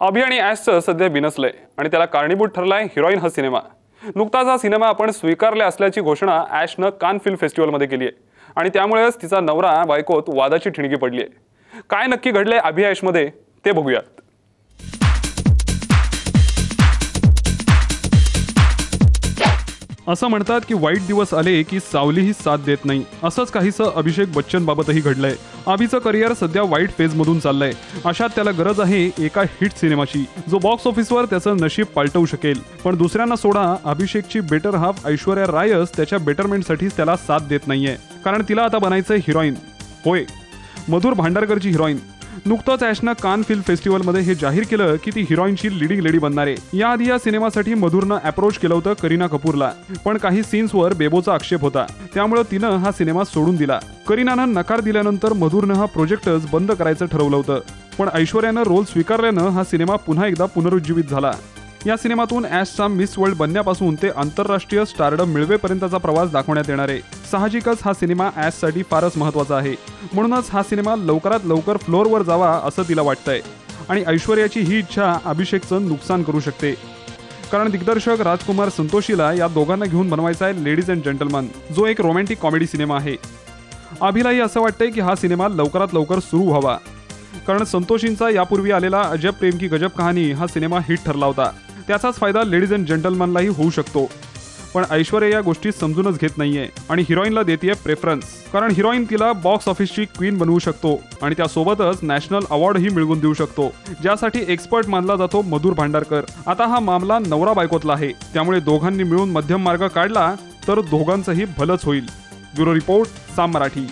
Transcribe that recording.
अभि आणि ॲशचं सध्या बिनसलंय आणि त्याला कारणीभूत ठरलाय हिरोईन हा सिनेमा. नुकताच हा सिनेमा आपण स्वीकारल्या असल्याची घोषणा ॲशनं कान फिल्म फेस्टिवलमध्ये केली आहे आणि त्यामुळेच तिचा नवरा बायकोत वादाची ठिणगी पडली आहे काय नक्की घडलंय अभि ॲशमध्ये ते बघूयात. असं म्हणतात की वाईट दिवस आले की सावलीही साथ देत नाही. असंच काहीसं अभिषेक बच्चन बाबतही घडलंय. आबीचं करिअर सध्या वाईट फेजमधून चाललंय. अशात त्याला गरज आहे एका हिट सिनेमाची. जो बॉक्स ऑफिसवर त्याचं नशीब पालटवू शकेल. पण दुसऱ्यांना सोडा अभिषेकची बेटर हाफ ऐश्वर्या रायच त्याच्या बेटरमेंटसाठीच त्याला साथ देत नाहीये. कारण तिला आता बनायचंय हिरोईन होय. मधुर भांडारकरची हिरोईन नुकतंच ॲशनं कान फिल्म फेस्टिवलमध्ये हे जाहीर केलं की ती हिरोईनची लिडिंग लेडी बनणार आहे. याआधी या सिनेमासाठी मधुरनं अप्रोच केलं होतं करीना कपूरला पण काही सीन्सवर बेबोचा आक्षेप होता. त्यामुळे तिनं हा सिनेमा सोडून दिला. करीनानं नकार दिल्यानंतर मधुरनं हा प्रोजेक्टच बंद करायचं ठरवलं होतं. पण ऐश्वर्यानं रोल स्वीकारल्यानं हा सिनेमा पुन्हा एकदा पुनरुज्जीवित झाला. या सिनेमातून ॲशचा मिस वर्ल्ड बनण्यापासून ते आंतरराष्ट्रीय स्टारडम मिळवेपर्यंतचा प्रवास दाखवण्यात येणार आहे. साहजिकच हा सिनेमा ॲशसाठी फारच महत्त्वाचा आहे. म्हणूनच हा सिनेमा लवकरात लवकर फ्लोअरवर जावा असं तिला वाटतंय. आणि ऐश्वर्याची ही इच्छा अभिषेकचं नुकसान करू शकते. कारण दिग्दर्शक राजकुमार संतोषीला या दोघांना घेऊन बनवायचा आहे लेडीज अँड जेंटलमन जो एक रोमॅन्टिक कॉमेडी सिनेमा आहे. अभिलाही असं वाटतंय की हा सिनेमा लवकरात लवकर सुरू व्हावा. कारण संतोषींचा यापूर्वी आलेला अजब प्रेम की गजब कहाणी हा सिनेमा हिट ठरला होता. त्याचाच फायदा लेडीज अँड जेंटलमनलाही होऊ शकतो. पण ऐश्वर्या या गोष्टी समजूनच घेत नाहीये आणि हिरोईनला देते प्रेफरन्स. कारण हिरोईन तिला बॉक्स ऑफिसची क्वीन बनवू शकतो आणि त्यासोबतच नॅशनल अवॉर्डही मिळवून देऊ शकतो ज्यासाठी एक्सपर्ट मानला जातो मधुर भांडारकर. आता हा मामला नवरा बायकोतला आहे. त्यामुळे दोघांनी मिळून मध्यम मार्ग काढला तर दोघांचंही भलंच होईल. Bureau report Saam Marathi.